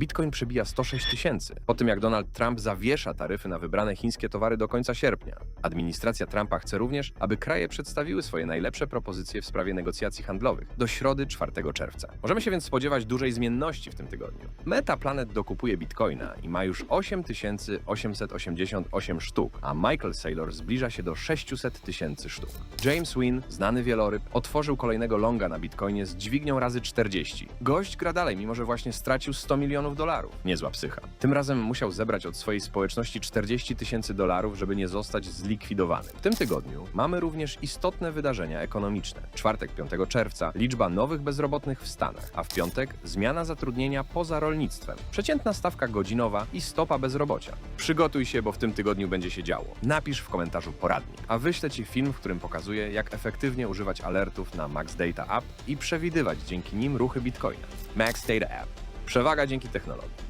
Bitcoin przebija 106 tysięcy. Po tym jak Donald Trump zawiesza taryfy na wybrane chińskie towary do końca sierpnia. Administracja Trumpa chce również, aby kraje przedstawiły swoje najlepsze propozycje w sprawie negocjacji handlowych do środy 4 czerwca. Możemy się więc spodziewać dużej zmienności w tym tygodniu. Meta Planet dokupuje Bitcoina i ma już 8888 sztuk, a Michael Saylor zbliża się do 600 tysięcy sztuk. James Wynn, znany wieloryb, otworzył kolejnego longa na Bitcoinie z dźwignią razy 40. Gość gra dalej, mimo że właśnie stracił 100 milionów dolarów. Niezła psycha. Tym razem musiał zebrać od swojej społeczności 40 tysięcy dolarów, żeby nie zostać zlikwidowany. W tym tygodniu mamy również istotne wydarzenia ekonomiczne. Czwartek 5 czerwca liczba nowych bezrobotnych w Stanach, a w piątek zmiana zatrudnienia poza rolnictwem. Przeciętna stawka godzinowa i stopa bezrobocia. Przygotuj się, bo w tym tygodniu będzie się działo. Napisz w komentarzu poradnik, a wyślę Ci film, w którym pokazuję, jak efektywnie używać alertów na Max Data App i przewidywać dzięki nim ruchy Bitcoina. Max Data App. Przewaga dzięki technologii.